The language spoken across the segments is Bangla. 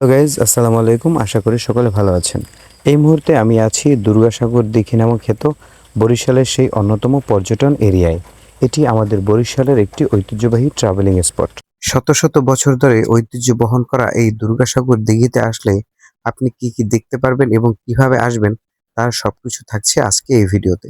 তো গাইজ আসসালামু আলাইকুম। আশা করি সকলে ভালো আছেন। এই মুহূর্তে আমি আছি দুর্গাসাগর দিঘি নামক খ্যাত বরিশালের সেই অন্যতম পর্যটন এরিয়ায়। এটি আমাদের বরিশালের একটি ঐতিহ্যবাহী ট্রাভেলিং স্পট শত শত বছর ধরে ঐতিহ্য বহন করা এই দুর্গাসাগর দিঘিতে আসলে আপনি কি কি দেখতে পারবেন এবং কীভাবে আসবেন, তার সবকিছু থাকছে আজকে এই ভিডিওতে।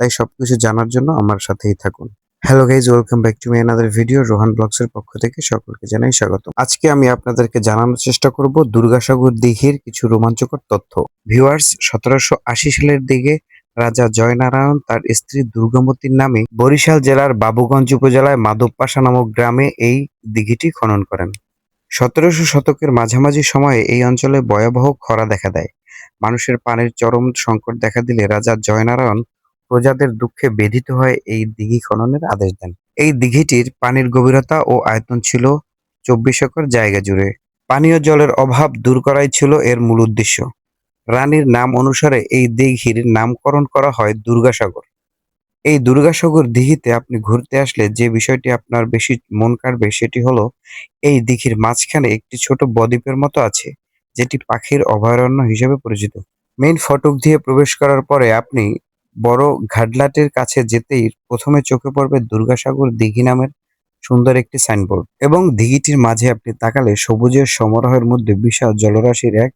তাই সবকিছু জানার জন্য আমার সাথেই থাকুন। Hello guys welcome back to my another video Rohan vlogs এর পক্ষ থেকে সকলকে জানাই স্বাগত। আজকে আমি আপনাদেরকে জানানোর চেষ্টা করব দুর্গাসাগর দিঘির কিছু রোমাঞ্চকর তথ্য। ভিউয়ার্স সতেরোশো আশি সালের দিকে রাজা জয়নারায়ণ তার স্ত্রী দুর্গামতীর নামে বরিশাল জেলার বাবুগঞ্জ উপজেলায় মাধবপাশা নামক গ্রামে এই দিঘিটি খনন করেন। সতেরোশো শতকের মাঝামাঝি সময়ে এই অঞ্চলে ভয়াবহ খরা দেখা দেয়। মানুষের পানির চরম সংকট দেখা দিলে রাজা জয়নারায়ণ প্রজাদের দুঃখে বেধিত হয়ে এই দিঘি খননের আদেশ দেন। এই দিঘিটির পানির গভীরতা ও আয়তন ছিল চব্বিশ একর জায়গা জুড়ে। পানীয় জলের অভাব দূর করাই ছিল এর মূল উদ্দেশ্য। রানীর নাম অনুসারে এই দিঘির নামকরণ করা হয় দুর্গাসাগর। এই দুর্গাসাগর দিঘিতে আপনি ঘুরতে আসলে যে বিষয়টি আপনার বেশি মন কাড়বে সেটি হলো, এই দিঘির মাঝখানে একটি ছোট বদ্বীপের মতো আছে, যেটি পাখির অভয়ারণ্য হিসেবে পরিচিত। মেইন ফটক দিয়ে প্রবেশ করার পরে আপনি বড় ঘাটলাটির কাছে যেতেই প্রথমে চোখে পড়বে দুর্গাসাগর দিঘি নামের সুন্দর একটি সাইনবোর্ড এবং দিঘিটির মাঝে আপনি তাকালে সবুজের সমারোহের মধ্যে বিশাল জলরাশির এক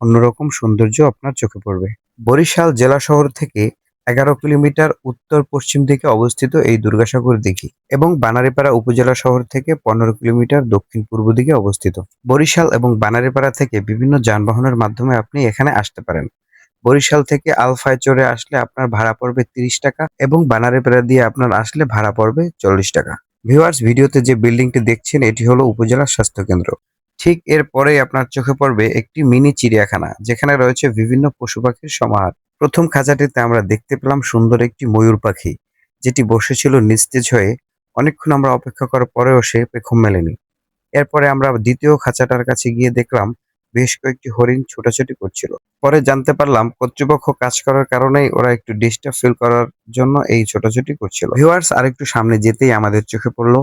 অন্যরকম সৌন্দর্য আপনার চোখে পড়বে। বরিশাল জেলা শহর থেকে এগারো কিলোমিটার উত্তর পশ্চিম দিকে অবস্থিত এই দুর্গাসাগর দিঘি এবং বানারীপাড়া উপজেলা শহর থেকে পনেরো কিলোমিটার দক্ষিণ পূর্ব দিকে অবস্থিত। বরিশাল এবং বানারীপাড়া থেকে বিভিন্ন যানবাহনের মাধ্যমে আপনি এখানে আসতে পারেন। বরিশাল থেকে আলফায় চড়ে আসলে আপনার ভাড়া পড়বে তিরিশ টাকা এবং বানারীপাড়া দিয়ে আপনার আসলে ভাড়া পড়বে চল্লিশ টাকা। ভিউয়ার্স, ভিডিওতে যে বিল্ডিংটি দেখছেন, এটি হলো উপজেলা স্বাস্থ্য কেন্দ্র। ঠিক এর পরেই আপনার চোখে পড়বে একটি মিনি চিড়িয়াখানা, যেখানে রয়েছে বিভিন্ন পশু পাখির সমাহার। প্রথম খাঁচাটিতে আমরা দেখতে পেলাম সুন্দর একটি ময়ূর পাখি, যেটি বসেছিল নিস্তেজ হয়ে। অনেকক্ষণ আমরা অপেক্ষা করার পরেও সে পেখম মেলেনি। এরপরে আমরা দ্বিতীয় খাঁচাটার কাছে গিয়ে দেখলাম বেশ কয়েকটি হরিণ ছোটাছুটি করছিল। পরে জানতে পারলাম, কর্তৃপক্ষ কাজ করার কারণেই ওরা একটু ডিস্টার্ব ফিল করার জন্য এই ছোটাছুটি করছিল। ভিউয়ার্স আর একটু সামনে যেতেই আমাদের চোখে পড়ল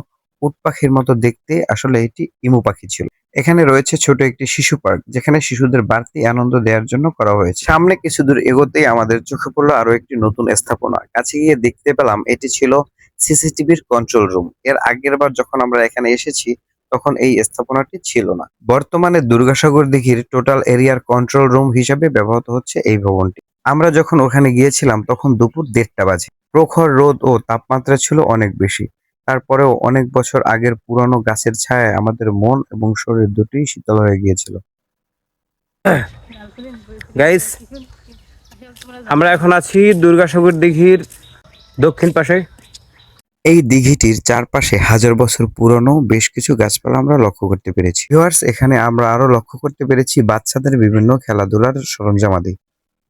উট পাখির মতো দেখতে, আসলে এটি ইমু পাখি ছিল। এখানে রয়েছে ছোট একটি শিশু পার্ক, যেখানে শিশুদের বাড়তি আনন্দ দেওয়ার জন্য করা হয়েছে। সামনে কিছু দূর এগোতেই আমাদের চোখে পড়ল আরও একটি নতুন স্থাপনা। কাছে গিয়ে দেখতে পেলাম এটি ছিল সিসিটিভির কন্ট্রোল রুম এর আগের বার যখন আমরা এখানে এসেছি তখন এই স্থাপনাটি ছিল না। বর্তমানে দুর্গাসাগর দিঘির টোটাল এরিয়ার কন্ট্রোল রুম হিসেবে ব্যবহৃত হচ্ছে এই ভবনটি। আমরা যখন ওখানে গিয়েছিলাম, তখন দুপুর দেড়টা বাজে। প্রখর রোদ ও তাপমাত্রা ছিল অনেক বেশি। তারপরেও অনেক বছর আগের পুরানো গাছের ছায়ায় আমাদের মন এবং শরীর দুটোই শীতল হয়ে গিয়েছিল। গাইস আমরা এখন আছি দুর্গাসাগর দিঘির দক্ষিণ পাশে। এই দিঘিটির চারপাশে হাজার বছর পুরনো বেশ কিছু গাছপালা আমরা লক্ষ্য করতে পেরেছি। ভিউয়ার্স এখানে আমরা আরও লক্ষ্য করতে পেরেছি বাচ্চাদের বিভিন্ন খেলাধুলার সরঞ্জামাদি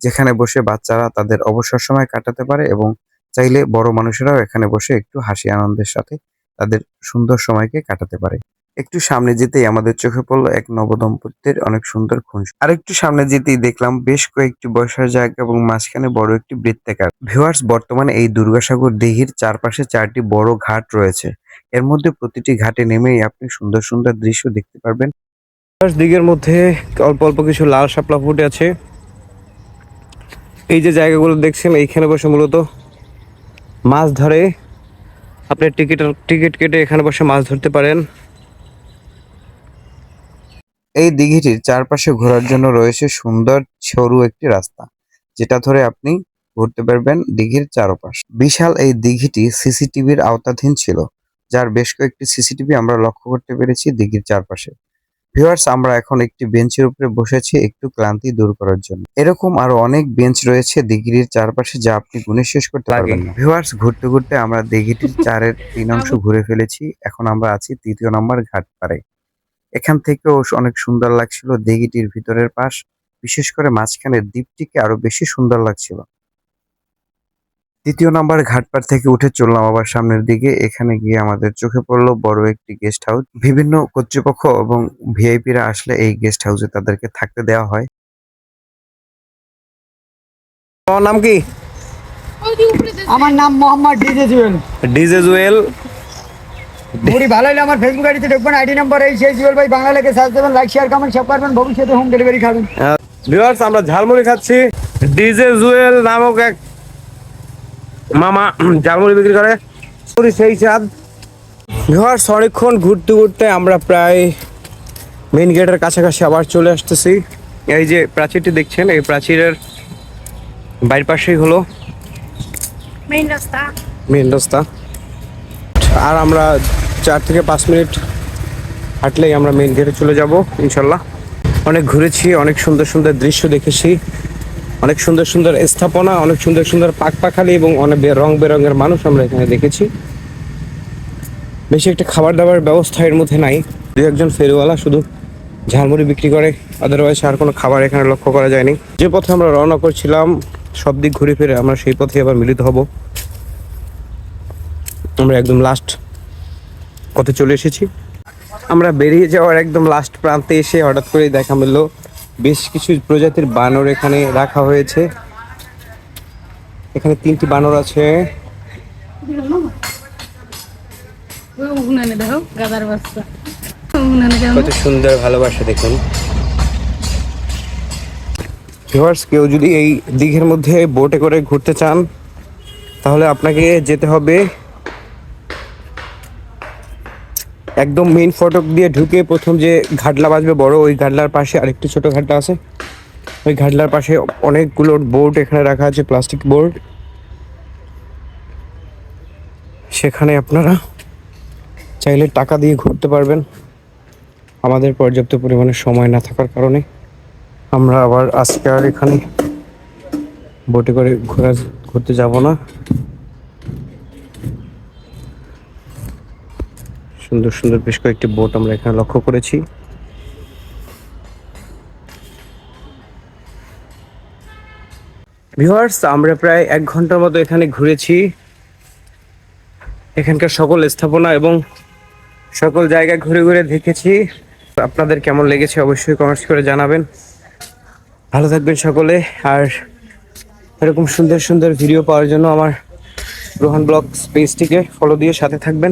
যেখানে বসে বাচ্চারা তাদের অবসর সময় কাটাতে পারে এবং চাইলে বড় মানুষেরাও এখানে বসে একটু হাসি আনন্দের সাথে তাদের সুন্দর সময়কে কাটাতে পারে। একটু সামনে যেতেই আমাদের চোখে পড়ল এক নবদম্পতির অনেক সুন্দর খুন আর একটু সামনে যেতেই দেখলাম বেশ কয়েকটি বসার জায়গা এবং মাঝখানে বড় একটি বৃত্তাকার। ভিউয়ার্স বর্তমানে এই দুর্গাসাগর দিঘির চারপাশে চারটি বড় ঘাট রয়েছে। এর মধ্যে প্রতিটি ঘাটে নেমেই আপনি সুন্দর সুন্দর দৃশ্য দেখতে পারবেন। দিকের মধ্যে অল্প অল্প কিছু লাল শাপলা ফুটে আছে। এই যে জায়গাগুলো দেখছেন, এইখানে বসে মূলত মাছ ধরে। আপনি টিকিট টিকিট কেটে এখানে বসে মাছ ধরতে পারেন। এই দিঘিটির চারপাশে ঘোরার জন্য রয়েছে সুন্দর সরু একটি রাস্তা যেটা ধরে আপনি ঘুরতে পারবেন দিঘির চারপাশ। বিশাল এই দিঘিটি সিসিটিভির আওতাধীন ছিল যার বেশ কয়েকটি সিসিটিভি আমরা লক্ষ্য করতে পেরেছি দিঘির চারপাশে। ভিউয়ার্স আমরা এখন একটি বেঞ্চের উপরে বসেছি একটু ক্লান্তি দূর করার জন্য। এরকম আরও অনেক বেঞ্চ রয়েছে দিঘির চারপাশে যা আপনি গুনে শেষ করতে পারবেন ভিউয়ার্স ঘুরতে ঘুরতে আমরা দিঘিটির চারের তিন অংশ ঘুরে ফেলেছি। এখন আমরা আছি তৃতীয় নম্বর ঘাট পাড়ে। এখান থেকেও অনেক সুন্দর লাগছিল দিঘিটির ভিতরের পাশ বিশেষ করে মাঝখানের দ্বীপটিকে আরও বেশি সুন্দর লাগছিল। দ্বিতীয় নাম্বার ঘাটপাড় থেকে উঠে চললাম আবার সামনের দিকে এখানে গিয়ে আমাদের চোখে পড়ল বড় একটি গেস্ট হাউস। বিভিন্ন কর্তৃপক্ষ এবং ভিআইপিরা আসলে এই গেস্ট হাউসে তাদেরকে থাকতে দেওয়া হয়। তোমার নাম কি? আমার নাম মোহাম্মদ ডিজে জুয়েল। ডিজে জুয়েল। মুড়ি ভালো হলে আমার ফেসবুক আইডিতে দেখবেন আইডি নাম্বার এই সেই জুয়েল ভাই বাংলা লেগে সার্চ দেবেন লাইক শেয়ার কমেন্ট সব পারবেন ভবিষ্যতে হোম ডেলিভারি খাবেন। ভিউয়ার্স আমরা ঝালমুড়ি খাচ্ছি। ডিজে জুয়েল নামক এক মামা ঝালমুড়ি বিক্রি করে। পুরি সেই চাঁদ ভিউয়ার্স অনেকক্ষণ ঘুরতে ঘুরতে আমরা প্রায় মেইন গেটের কাছাকাছি আবার চলে আসতেছি। এই যে প্রাচীরটি দেখছেন এই প্রাচীরের বাইরের পাশেই হলো মেইন রাস্তা। মেইন রাস্তা। আর আমরা চার থেকে পাঁচ মিনিট হাঁটলেই আমরা মেন গেটে চলে যাব, ইনশাল্লাহ। অনেক ঘুরেছি, অনেক সুন্দর সুন্দর দৃশ্য দেখেছি। অনেক সুন্দর সুন্দর স্থাপনা, অনেক সুন্দর সুন্দর পাকপাখালি এবং অনেক রং বেরঙের মানুষ আমরা এখানে দেখেছি। বেশি একটা খাবার দাবার ব্যবস্থা এর মধ্যে নাই। দু একজন ফেরিওয়ালা শুধু ঝালমুড়ি বিক্রি করে আদারওয়াইজ আর কোনো খাবার এখানে লক্ষ্য করা যায়নি। যে পথে আমরা রওনা করছিলাম, সব দিক ঘুরে ফিরে আমরা সেই পথে আবার মিলিত হব। আমরা একদম লাস্ট পথে চলে এসেছি। আমরা বেরিয়ে যাওয়ার একদম লাস্ট প্রান্তে এসে হঠাৎ করে দেখা মিলল, বেশ কিছু প্রজাতির বানর এখানে রাখা হয়েছে। এখানে তিনটি বানর আছে। কত সুন্দর ভালোবাসা দেখুন। কেউ যদি এই দিঘের মধ্যে বোটে করে ঘুরতে চান, তাহলে আপনাকে যেতে হবে একদম মেইন ফটক দিয়ে ঢুকে প্রথম যে ঘাটলা বাজবে বড়, ওই ঘাটলার পাশে আরেকটি ছোট ঘাটলা আছে। ওই ঘাটলার পাশে অনেকগুলো বোর্ড এখানে রাখা আছে প্লাস্টিক বোর্ড সেখানে আপনারা চাইলে টাকা দিয়ে ঘুরতে পারবেন। আমাদের পর্যাপ্ত পরিমাণে সময় না থাকার কারণে আমরা আবার আজকে আর এখানে বোটে করে ঘোরা ঘুরতে যাব না। সুন্দর সুন্দর বেশ কয়েকটি বোট আমরা এখানে লক্ষ্য করেছি। ভিউয়ার্স, আমরা প্রায় এক ঘণ্টার মতো এখানে ঘুরেছি। এখানকার সকল স্থাপনা এবং সকল জায়গায় ঘুরে ঘুরে দেখেছি। আপনাদের কেমন লেগেছে অবশ্যই কমেন্টস করে জানাবেন। ভালো থাকবেন সকলে। আর এরকম সুন্দর সুন্দর ভিডিও পাওয়ার জন্য আমার রোহন ব্লগ স্পেসটিকে ফলো দিয়ে সাথে থাকবেন।